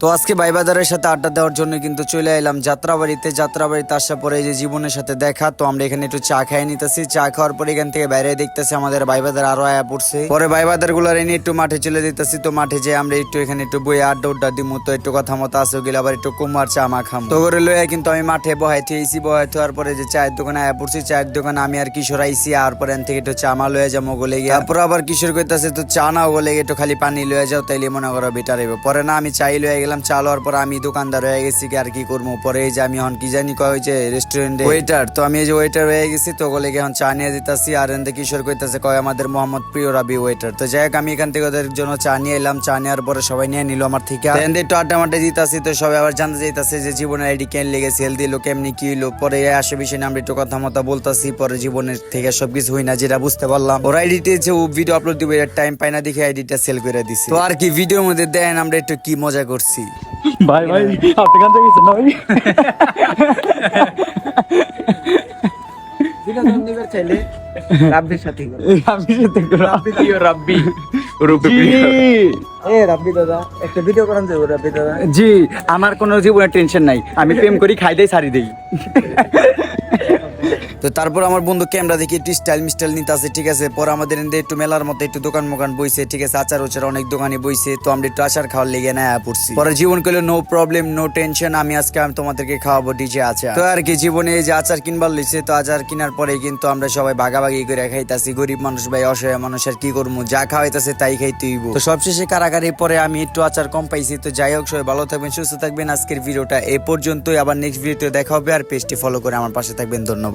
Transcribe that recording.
তো আজকে ভাইবাদারের সাথে আড্ডা দেওয়ার জন্য কিন্তু চলে এলাম যাত্রাবাড়িতে। যাত্রাবাড়িতে আসার পরে যে জীবনের সাথে দেখা, তো আমরা এখানে একটু চা খাই নিতেছি। চা খাওয়ার পরে এখান থেকে বাইরে দেখতেছি আমাদের ভাইবাদার আরও আয়া পড়ছে। পরে ভাইবাদারগুলার এনে একটু মাঠে চলে দিতেছি তো মাঠে যে আমরা একটু এখানে একটু বই আড্ডা উড্ডা দিমু। তো একটু কথা মতো আসে গেলে আবার একটু কুমার চা মা খাম। তো করে লইয়া কিন্তু আমি মাঠে বহাই থিয়েছি বহাই থার পরে যে চায়ের দোকানে আয়া পড়ছি, চায়ের দোকানে আমি আর কিশোর আইসি আর পরে এন থেকে একটু চা মা লয়ে যাব গলে গিয়ে। তারপর আবার কিশোর কইতাছে, তো চা নাও গলে একটু খালি পানি লয়ে যাও, তাইলে মনে করো বেটার হইব। পরে না আমি চাই লয়ে গেলাম চা লওয়ার পর আমি দোকানদার হয়ে গেছি, কি আর কি করব? পরে এই যে আমি এখন কি জানি কয় যে রেস্টুরেন্টে ওয়েটার তো আমি এই যে ওয়েটার হয়ে গেছি, তো গলে এখন চা নিয়ে দিতেছি আর এনতে কিশোর কইতাছে, কয়, আমাদের মোহাম্মদ প্রিয় রাবি ওয়েটার তো যাই হোক, আমি এখান থেকে ওদের জন্য চা নিয়ে এলাম, চা নেওয়ার পরে সবাই নিয়ে নিল আমার থেকে। আর এনতে একটু আড্ডা মাড্ডা দিতাছি, তো সবাই আবার জানতে চাইতাছে যে জীবনের আইডি কেন লেগেছে হেল দিল কেমনি, কি হলো পরে আসে বিষয় আমরা একটু কথা মতো বলতাছি, পরে জীবনের থেকে সবকিছু হই না যেটা বুঝতে পারলাম। ওর আইডিতে যে ভিডিও আপলোড দিবে টাইম পাই না দেখে আইডিটা সেল করে দিছি। তো আর কি ভিডিওর মধ্যে দেন, আমরা একটু কি মজা করছি। ভাই ভাই আপনি গান গেছেন না ভাই? বিনোদন দিবার চাইলে রাব্বির সাথে। করো। আমি সাথে রাব্বি। দিও রাব্বি। এ রাব্বি দাদা একটা ভিডিও করান যাব দাদা। জি আমার কোনো জীবনের টেনশন নাই। আমি প্রেম করি খাই দেই সারি দেই। তো তারপর আমার বন্ধু ক্যামেরা দেখি একটু স্টাইল মিস্টাইল নিতে আছে ঠিক আছে? পর আমাদের একটু মেলার মতো একটু দোকান মোকান বইছে, ঠিক আছে? আচার উচার অনেক দোকানে বইছে, তো আমরা একটু আচার খাওয়ার লেগে না পড়ছি। পরে জীবন করলে নো প্রবলেম নো টেনশন আমি আজকে আমি তোমাদেরকে খাওয়াবো ডিজে আচার। তো আর কি, জীবনে এই যে আচার কিনবার লইছে, তো আচার কেনার পরে কিন্তু আমরা সবাই ভাগাভাগি করে খাইতাছি। গরিব মানুষ ভাই, অসহায় মানুষ, আর কি করব? যা খাওয়াইতাছে তাই খাইতে হইব। তো সবশেষে কারাগারি পরে আমি একটু আচার কম পাইছি। তো যাই হোক, সবাই ভালো থাকবেন, সুস্থ থাকবেন। আজকের ভিডিওটা এ পর্যন্তই। আবার নেক্সট ভিডিওতে দেখা হবে, আর পেজটি ফলো করে আমার পাশে থাকবেন। ধন্যবাদ।